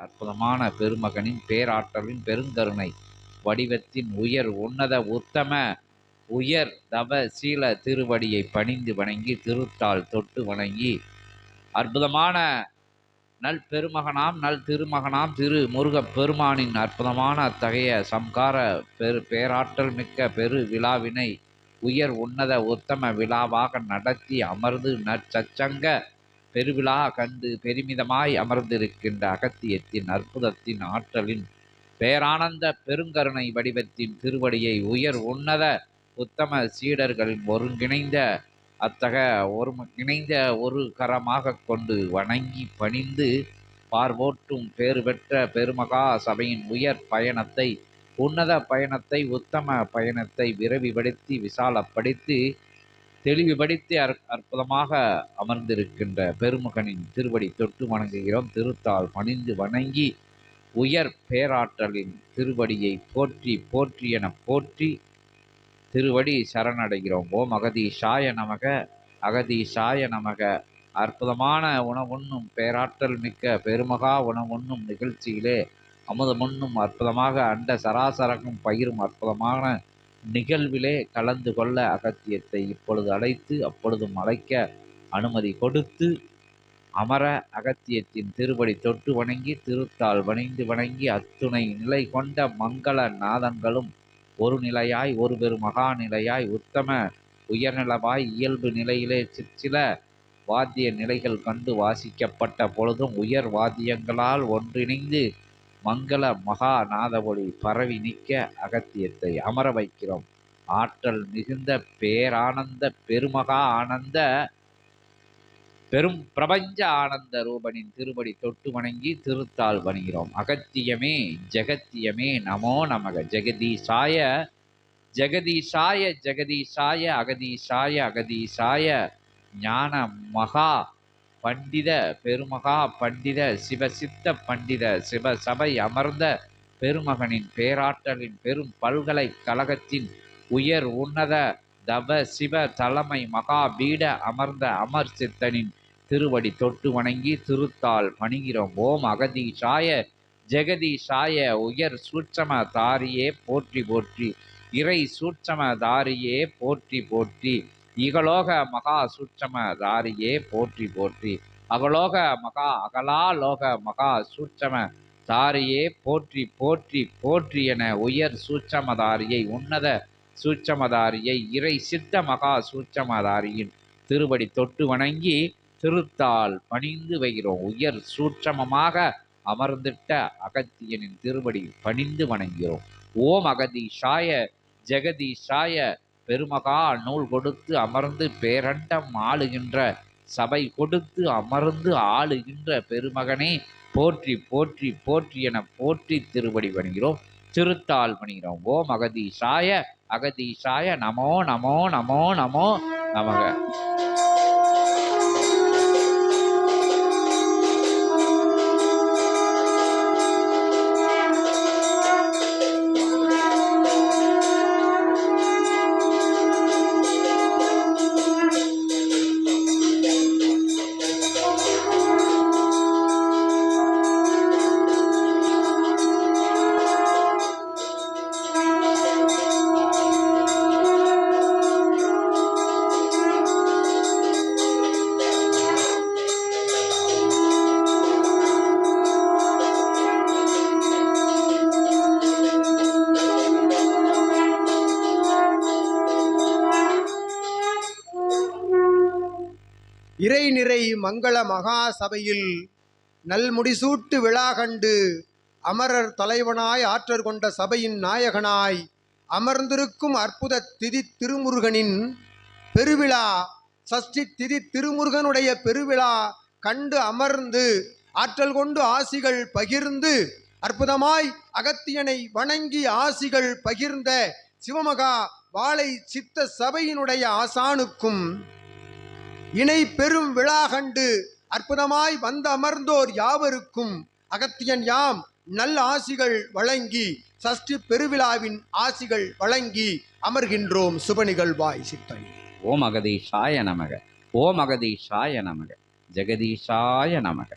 அற்புதமான பெருமகனின் பேராற்றலின் பெருங்கருணை. வடிவத்தின் உயர் உன்னத உத்தம உயர் தவ சீல திருவடியை பணிந்து வணங்கி திருத்தாள் தொட்டு வணங்கி. அற்புதமான நல் பெருமகனாம் நல் திருமகனாம் திரு முருகப் பெருமானின் அற்புதமான அத்தகைய சம்கார பெரு பேராற்றல் மிக்க பெரு விழாவினை உயர் உன்னத உத்தம விழாவாக நடத்தி அமர்ந்து நற்சச்சங்க பெருவிழா கண்டு பெருமிதமாய் அமர்ந்திருக்கின்ற அகத்தியத்தின் அற்புதத்தின் ஆற்றலின் பேரானந்த பெருங்கருணை வடிவத்தின் திருவடியை உயர் உன்னத உத்தம சீடர்களின் ஒருங்கிணைந்த அத்தக ஒரு இணைந்த ஒரு கரமாக கொண்டு வணங்கி பணிந்து பார்வோட்டும் பேறு பெற்ற பெருமகா சபையின் உயர் பயணத்தை உன்னத பயணத்தை உத்தம பயணத்தை விரவிபடுத்தி விசாலப்படுத்தி தெளிவுபடுத்தி அற் அற்புதமாக அமர்ந்திருக்கின்ற பெருமகனின் திருவடி தொட்டு வணங்குகிறோம். திருத்தால் பணிந்து வணங்கி உயர் பேராற்றலின் திருவடியை போற்றி போற்றி என போற்றி திருவடி சரணடைகிறோம். ஓம் அகதீஷாய நமக அகதீஷாய நமக. அற்புதமான உணவுண்ணும் பேராற்றல் மிக்க பெருமகா உணவுண்ணும் நிகழ்ச்சியிலே அமுதமுண்ணும் அற்புதமாக அண்ட சராசரக்கும் பயிரும் அற்புதமான நிகழ்விலே கலந்து கொள்ள அகத்தியத்தை இப்பொழுது அழைத்து அப்பொழுதும் அழைக்க அனுமதி கொடுத்து அமர அகத்தியத்தின் திருவடி தொட்டு வணங்கி திருத்தால் வணிந்து வணங்கி அத்துணை நிலை கொண்ட மங்கள நாதங்களும் ஒரு நிலையாய் ஒரு பெரு மகா நிலையாய் உத்தம உயர்நிலவாய் இயல்பு நிலையிலே சிற்சில வாத்திய நிலைகள் கண்டு வாசிக்கப்பட்ட பொழுதும் உயர் வாத்தியங்களால் ஒன்றிணைந்து மங்கள மகா பரவி நிற்க அகத்தியத்தை அமர வைக்கிறோம். ஆற்றல் மிகுந்த பேரானந்த பெருமகா ஆனந்த பெரும் பிரபஞ்ச ஆனந்த ரூபனின் திருப்படி தொட்டு வணங்கி திருத்தால் வணங்குகிறோம் அகத்தியமே ஜெகத்தியமே நமோ நமக. ஜெகதீசாய ஜெகதீசாய ஜெகதீசாய அகதீசாய அகதீசாய ஞான மகா பண்டித பெருமகா பண்டித சிவசித்த பண்டித சிவ சபை அமர்ந்த பெருமகனின் பேராற்றலின் பெரும் பல்கலைக்கழகத்தின் உயர் உன்னத தவ சிவ தலைமை மகா பீட அமர்ந்த அமர் சித்தனின் திருவடி தொட்டு வணங்கி திருத்தால் பணிகிறோம் ஓம் அகதீஷாய ஜெகதீஷாய உயர் சூட்சம தாரியே போற்றி போற்றி இறை சூட்சம தாரியே போற்றி போற்றி. இகலோக மகா சூட்சம தாரியே போற்றி போற்றி. அகலோக மகா அகலா லோக மகா சூட்சம தாரியே போற்றி போற்றி போற்றி என உயர் சூட்சமதாரியை உன்னத சூட்சமதாரியை இறை சித்த மகா சூட்சமதாரியின் திருவடி தொட்டு வணங்கி திருத்தால் பணிந்து வைகிறோம். உயர் சூட்சமமாக அமர்ந்திட்ட அகத்தியனின் திருவடி பணிந்து வணங்குகிறோம். ஓம் அகதீஷாய ஜெகதீஷாய பெருமகா நூல் கொடுத்து அமர்ந்து பேரண்டம் ஆளுகின்ற சபை கொடுத்து அமர்ந்து ஆளுகின்ற பெருமகனே போற்றி போற்றி போற்றி என போற்றி திருவடி வணிகிறோம். திருத்தால் பணிகிறோம் ஓம் அகதீஷாய அகதீஷாய நமோ நமோ நமோ நமோ நமக. இறை நிறை மங்கள மகா சபையில் நல்முடிசூட்டு விழா கண்டு அமரர் தலைவனாய் ஆற்றர் கொண்ட சபையின் நாயகனாய் அமர்ந்திருக்கும் அற்புத திதி திருமுருகனின் பெருவிழா சஷ்டி திதி திருமுருகனுடைய பெருவிழா கண்டு அமர்ந்து ஆற்றல் கொண்டு ஆசிகள் பகிர்ந்து அற்புதமாய் அகத்தியனை வணங்கி ஆசிகள் பகிர்ந்த சிவமகா வாழை சித்த சபையினுடைய ஆசானுக்கும் இணை பெரும் விழா கண்டு அற்புதமாய் வந்த அமர்ந்தோர் யாவருக்கும் அகத்தியன் யாம் நல்ல ஆசிகள் வழங்கி சஷ்டி பெருவிழாவின் ஆசிகள் வழங்கி அமர்கின்றோம் சுப நிகழ்வாய் சித்தனி. ஓம் அகதீஷாய நமக ஓம் அகதீஷாய நமக ஜெகதீஷாய நமக.